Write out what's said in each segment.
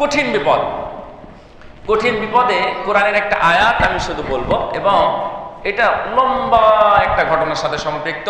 কঠিন বিপদ। কঠিন বিপদে কোরআনের একটা আয়াত আমি শুধু বলব এবং এটা লম্বা একটা ঘটনার সাথে সম্পৃক্ত।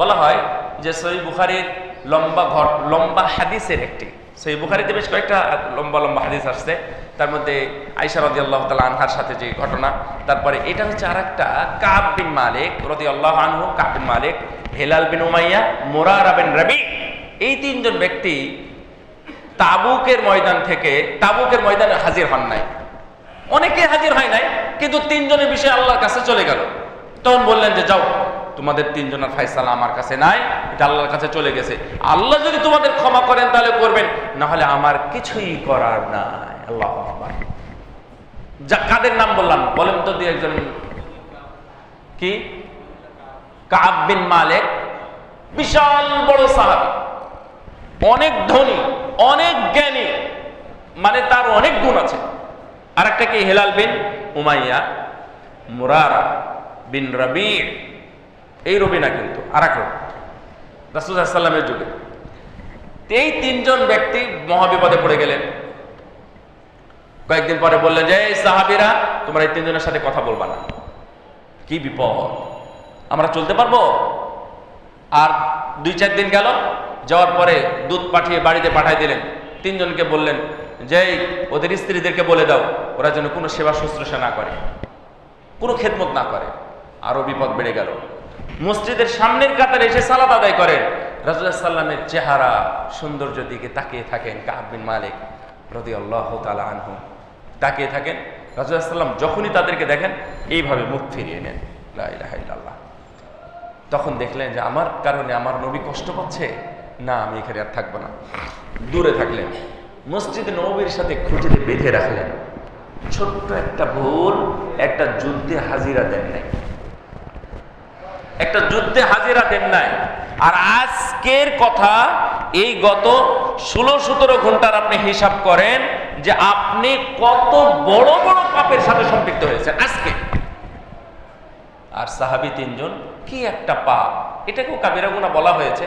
বলা হয় যে সই বুখারির লম্বা ঘট, লম্বা হাদিসের একটি। সই বুখারিতে বেশ কয়েকটা লম্বা লম্বা হাদিস আসছে। তার মধ্যে আইসা রদি আল্লাহ তালা আনহার সাথে যে ঘটনা, তারপরে এটা হচ্ছে আর একটা কাব বিন মালিক রদি আল্লাহ আনহু, কাব বিন মালিক, হেলাল বিন উমাইয়া, মোরারা বিন রবি। এই তিনজন ব্যক্তি তাবুকের ময়দান থেকে তাবুকের ময়দানে হাজির হন নাই। অনেকে হাজির হয় নাই, কিন্তু তিনজনের বিষয়ে আল্লাহর কাছে চলে গেল। তখন বললেন যে, যাও, তোমাদের তিনজনের ফাইসালা আমার কাছে নাই, এটা আল্লাহর কাছে চলে গেছে। আল্লাহ যদি তোমাদের ক্ষমা করেন তাহলে করবেন না হলে আমার কিছুই করার নাই। আল্লাহ। যা, কাদের নাম বললাম? বলেন তো দুই একজন। কি? কাব বিন মালিক, বিশাল বড় সাহাবী, অনেক ধনী। অনেক জ্ঞানী মানে তার অনেক গুণ আছে। আরেকটা কি, Hilal bin Umayyah, Murarah bin Rabi, এই রবি না কিন্তু আর এক রাসুসাল্লামের যুগে। এই তিনজন ব্যক্তি মহাবিপদে পড়ে গেলেন। কয়েকদিন পরে বললেন যে, এই সাহাবিরা, তোমরা এই তিনজনের সাথে কথা বলবা না। কি বিপদ? আমরা চলতে পারব? আর দুই চার দিন গেল যাওয়ার পরে দুধ পাঠিয়ে বাড়িতে পাঠাই দিলেন। তিনজনকে বললেন যে ওদের স্ত্রীদেরকে বলে দাও, ওরা যেন কোনো সেবা শুশ্রূষা না করে, কোনো খেদমত না করে। আরও বিপদ বেড়ে গেল। মসজিদের সামনের কাতারে এসে সালাদ আদায় করেন। রাজুল্লাহ সাল্লামের চেহারা সৌন্দর্য দিকে তাকিয়ে থাকেন কাহবিন মালিক রদি আল্লাহ তালা আনহু। তাকিয়ে থাকেন রাজুল্লাহ সাল্লাম যখনই তাদেরকে দেখেন, এইভাবে মুখ ফিরিয়ে নেন। তখন দেখলেন যে আমার কারণে আমার নবী কষ্ট পাচ্ছে। না, আমি এখানে আর থাকব না। দূরে থাকলেন। মসজিদ নবীর সাথে খুঁটিতে বেঁধে রাখলেন। ছোট্ট একটা ভুল, একটা যুদ্ধে হাজিরা দেন নাই। একটা যুদ্ধে হাজিরা দেন নাই। আর আজকের কথা, এই গত ষোলো সতেরো ঘণ্টার আপনি হিসাব করেন যে আপনি কত বড় বড় পাপের সাথে সম্পৃক্ত হয়েছেন আজকে। আর সাহাবি তিনজন, কি একটা পাপ। এটাকেও কাবিরা গুণা বলা হয়েছে।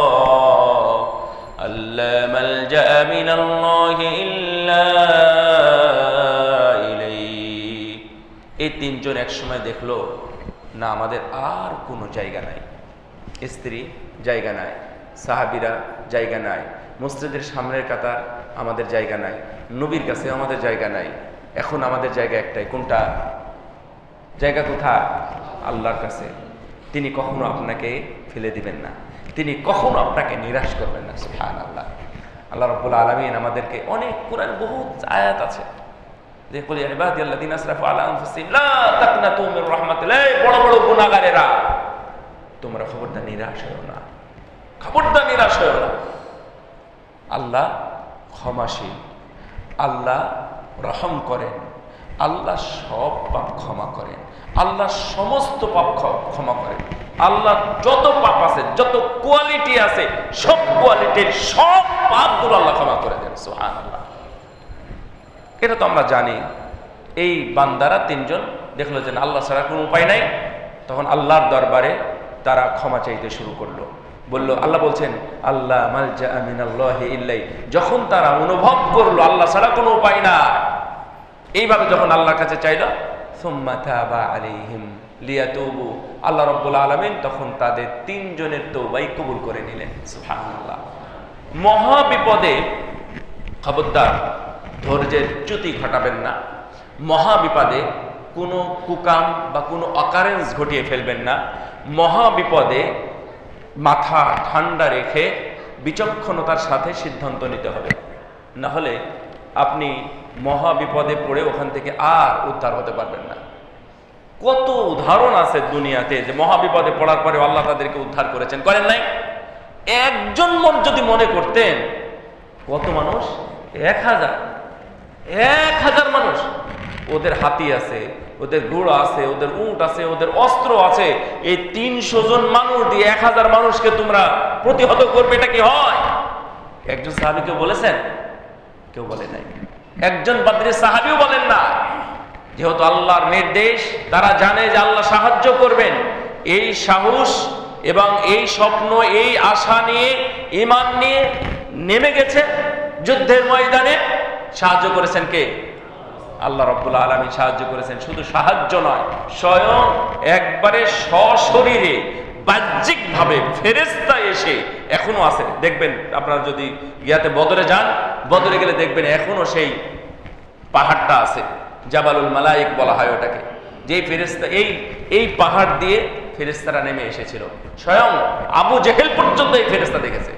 لا ملجأ من الله إلا إليه এই তিনজন এক সময় দেখলো না আমাদের আর কোনো জায়গা নাই স্ত্রী জায়গা নাই সাহাবিরা জায়গা নাই মসজিদের সামনের কাতার আমাদের জায়গা নাই নবীর কাছে আমাদের জায়গা নাই এখন আমাদের জায়গা একটাই কোনটা জায়গা কোথায় আল্লাহর কাছে তিনি কখনো আপনাকে ফেলে দিবেন না তিনি কখনো আপনাকে নিরাশ করবেন না সুহান আল্লাহ আল্লাহ রব্বুল আলমিন আমাদেরকে অনেক কোরআন বহুত আয়াত আছে। যে কলি ইবাদি আল্লাযিনা আসরাফু আলা আনফুসিহিম, লা তাকনাতু মির রাহমাতিল্লাহ এই বড় বড় তোমরা নিরাশ না। নিরাশ না। আল্লাহ আল্লাহ রহম করেন। আল্লাহ সব পাপ ক্ষমা করেন। আল্লাহ সমস্ত পাপ ক্ষমা করেন। আল্লাহ যত পাপ আছে, যত কোয়ালিটি আছে, সব কোয়ালিটির সব পাপগুলো আল্লাহ ক্ষমা করে দেন সুহান আল্লাহ এটা তো আমরা জানি। এই বান্দারা তিনজন দেখল যে আল্লাহ ছাড়া কোনো উপায় নাই। তখন আল্লাহর দরবারে তারা ক্ষমা চাইতে শুরু করল। বলল, আল্লাহ বলছেন, আল্লাহ আল্লাহ ইল্লাই। যখন তারা অনুভব করল, আল্লাহ ছাড়া কোনো উপায় না এইভাবে যখন আল্লাহর কাছে চাইল, সুম্মা তাবা আলাইহিম লিয়াতুবু। আল্লাহ রব্বুল আলামিন তখন তাদের তিনজনের তৌবাই কবুল করে নিলেন। সুবহানাল্লাহ। মহা বিপদে খবরদার, ধৈর্যের চ্যুতি ঘটাবেন না। মহা বিপদে কোনো কুকাম বা কোনো অকারেন্স ঘটিয়ে ফেলবেন না। মহা বিপদে মাথা ঠান্ডা রেখে বিচক্ষণতার সাথে সিদ্ধান্ত নিতে হবে। না হলে আপনি মহা বিপদে পড়ে ওখান থেকে আর উদ্ধার হতে পারবেন না। কত উদাহরণ আছে দুনিয়াতে যে মহাবিপদে পড়ার পরে আল্লাহ তাদেরকে উদ্ধার করেছেন। করেন নাই? একজন মন যদি মনে করতেন, কত মানুষ? এক হাজার। এক হাজার মানুষ। ওদের হাতি আছে, ওদের ঘোড়া আছে, ওদের উট আছে, ওদের অস্ত্র আছে। এই তিনশো জন মানুষ দিয়ে এক হাজার মানুষকে তোমরা প্রতিহত করবে, এটা কি হয়? একজন সাহাবি কেউ বলেছেন? কেউ বলে নাই। একজন বাদ্রি সাহাবিও বলেন না যেহেতু আল্লাহর নির্দেশ, তারা জানে যে আল্লাহ সাহায্য করবেন। এই সাহস এবং এই স্বপ্ন, এই আশা নিয়ে ইমান নিয়ে নেমে গেছে যুদ্ধের ময়দানে। সাহায্য করেছেন কে? আল্লাহ রব্বুল আলমী সাহায্য করেছেন। শুধু সাহায্য নয়, স্বয়ং একবারে সশরীরে বাহ্যিকভাবে ফেরেস্তা এসে এখনও আছে দেখবেন, আপনারা যদি ইয়াতে বদরে যান, বদরে গেলে দেখবেন এখনও সেই পাহাড়টা আছে। জাবালুল মালাইক বলা হয় ওটাকে। যেই ফেরেস্তা এই এই পাহাড় দিয়ে ফেরেস্তারা নেমে এসেছিল। স্বয়ং আবু জেহেল পর্যন্ত এই ফেরেস্তা দেখেছে।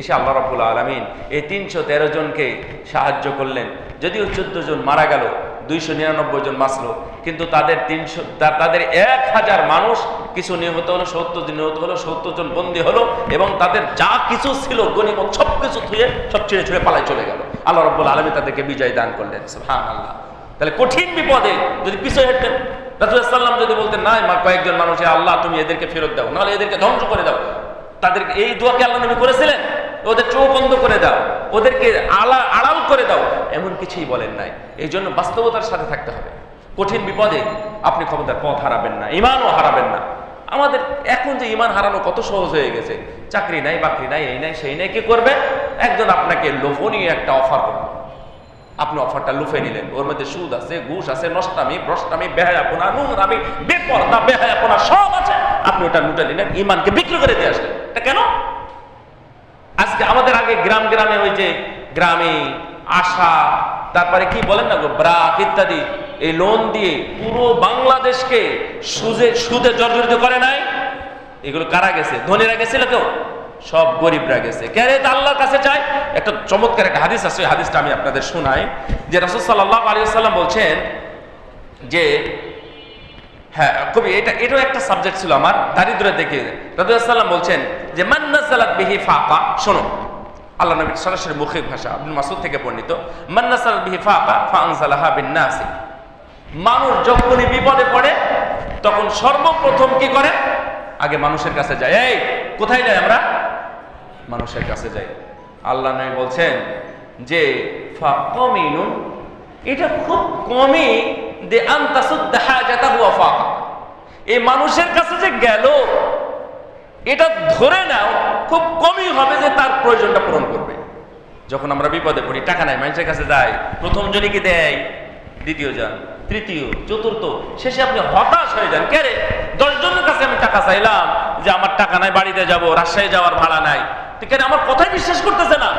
এসে আল্লাহ রাবুল আলমিন এই তিনশো তেরো জনকে সাহায্য করলেন। যদিও চোদ্দ জন মারা গেল, দুইশো নিরানব্বই জন বাঁচলো, কিন্তু তাদের তিনশো তাদের এক হাজার মানুষ কিছু নিহত হলো, সত্তর জন নিহত হলো, সত্তর জন বন্দী হলো এবং তাদের যা কিছু ছিল গণিমত সব কিছু ধুয়ে সব ছিঁড়ে ছুঁড়ে পালায় চলে গেল। আল্লাহ রব্বুল আলমী তাদেরকে বিজয় দান করলেন। হ্যাঁ আল্লাহ তাহলে কঠিন বিপদে যদি পিছিয়ে হেঁটতেন রাসুলাম যদি বলতেন, না কয়েকজন মানুষের আল্লাহ, তুমি এদেরকে ফেরত দাও, নাহলে এদেরকে ধ্বংস করে দাও। তাদেরকে এই দোয়াকে আল্লাহ নবী করেছিলেন? ওদের চোখ বন্ধ করে দাও, ওদেরকে আলা, আড়াল করে দাও। এমন কিছুই বলেন নাই। এই জন্য বাস্তবতার সাথে থাকতে হবে। কঠিন বিপদে আপনি ক্ষমতার পথ হারাবেন না, ইমানও হারাবেন না। আমাদের এখন যে ইমান হারানো কত সহজ হয়ে গেছে। চাকরি নাই, বাকরি নাই, এই নাই, সেই নাই, কি করবে? একজন আপনাকে লোভনীয় একটা অফার করবে। আপনি অফারটা লুফে নিলেন। ওর মধ্যে সুদ আছে, ঘুষ আছে, নষ্টামি, ভ্রষ্টামি, বেহায়াপনা, নোংরামি, বেপরদা, বেহায়াপনা সব আছে। আপনি ওটা লুটে নিলেন ইমানকে বিক্রি করে দিয়ে আসলেন। এটা কেন? আজকে আমাদের আগে গ্রাম গ্রামে ওই যে গ্রামে আশা, তারপরে কি বলেন না গো, ব্রাক ইত্যাদি, এই লোন দিয়ে পুরো বাংলাদেশকে সুদে সুদে জর্জরিত করে নাই? এগুলো কারা গেছে? ধনীরা গেছিল কেউ সব গরিবরা গেছে। তা আল্লাহর কাছে চায়? একটা চমৎকার একটা হাদিস আছে হাদিসটা আমি আপনাদের শোনাই। যে রাসূল সাল্লাল্লাহু আলাইহি সাল্লাম বলছেন যে হ্যাঁ কবি এটা, এটাও একটা সাবজেক্ট ছিল আমার দারিদ্র দেখে। রাজুসাল্লাম বলছেন যে মান্নাসালাত বিহি ফাকা শোনো, আল্লাহ নবীর সরাসরি মুখিক ভাষা, আব্দুল মাসুদ থেকে বর্ণিত মান্নাসালাত বিহি ফাকা ফানসালাহা বিন্নাসি মানুষ যখনই বিপদে পড়ে, তখন সর্বপ্রথম কি করে? আগে মানুষের কাছে যায়, এই, কোথায় যাই আমরা? মানুষের কাছে যাই। আল্লাহ নবী বলছেন যে এটা খুব কমই যে এই মানুষের কাছে যে গেল, এটা ধরে নাও, খুব কমই হবে যে তার প্রয়োজনটা পূরণ করবে। যখন আমরা বিপদে পড়ি, টাকা নাই, মানুষের কাছে যাই, প্রথম কি দেয়, দ্বিতীয় জন তৃতীয়, চতুর্থ, শেষে আপনি হতাশ হয়ে যান। কে রে? দশজনের কাছে আমি টাকা চাইলাম যে, আমার টাকা নাই, বাড়িতে যাব, রাজশাহী যাওয়ার ভাড়া নাই কেন আমার কথাই বিশ্বাস করতেছে না?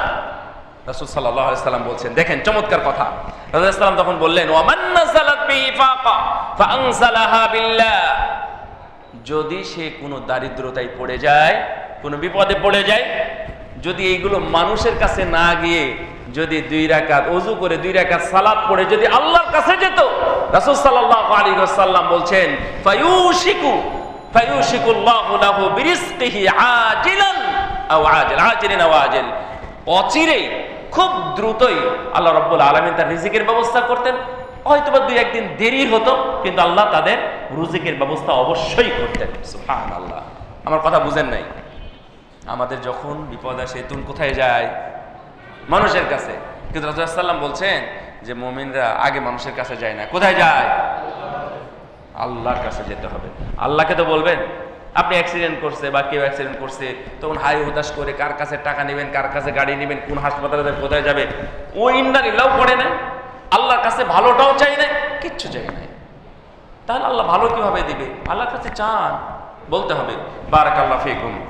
রাসূল সাল্লাম বলছেন, দেখেন, চমৎকার কথা। রাসূল তখন বললেন যদি সে কোনো দারিদ্রতায় পড়ে যায়, কোনো বিপদে পড়ে যায়, যদি এইগুলো মানুষের কাছে না গিয়ে যদি দুই রাকাত অজু করে, দুই রাকাত সালাত পড়ে যদি আল্লাহর কাছে যেত, রাসূল সাল্লাল্লাহু আলাইহি ওয়াসাল্লাম বলছেন, ফায়ুশিকু, ফায়ুশিকুল্লাহু লাহু বিরিজকিহি আজিলান। অচিরেই খুব দ্রুতই আল্লাহ রব্বুল আলমিন তার রিজিকের ব্যবস্থা করতেন। হয়তোবা দুই একদিন দেরি হতো, কিন্তু আল্লাহ তাদের রুজিকের ব্যবস্থা অবশ্যই করতেন। আল্লাহ আমার কথা বুঝেন নাই? আমাদের যখন বিপদ আসে তখন কোথায় যায়? মানুষের কাছে। কিন্তু রাজুসাল্লাম বলছেন যে মোমিনরা আগে মানুষের কাছে যায় না। কোথায় যায়? আল্লাহর কাছে যেতে হবে। আল্লাহকে তো বলবেন আপনি অ্যাক্সিডেন্ট করছে বা কেউ অ্যাক্সিডেন্ট করছে, তখন হাই হতাশ করে কার কাছে টাকা নেবেন, কার কাছে গাড়ি নেবেন, কোন হাসপাতালে কোথায় যাবে? ও ইন্দারিল্লাও পড়ে না আল্লাহর কাছে ভালোটাও চাই না কিচ্ছু চাই না তাহলে আল্লাহ ভালো কীভাবে দিবে? আল্লাহর কাছে চান, বলতে হবে বারাক বারাকাল্লাহ ফিকুম।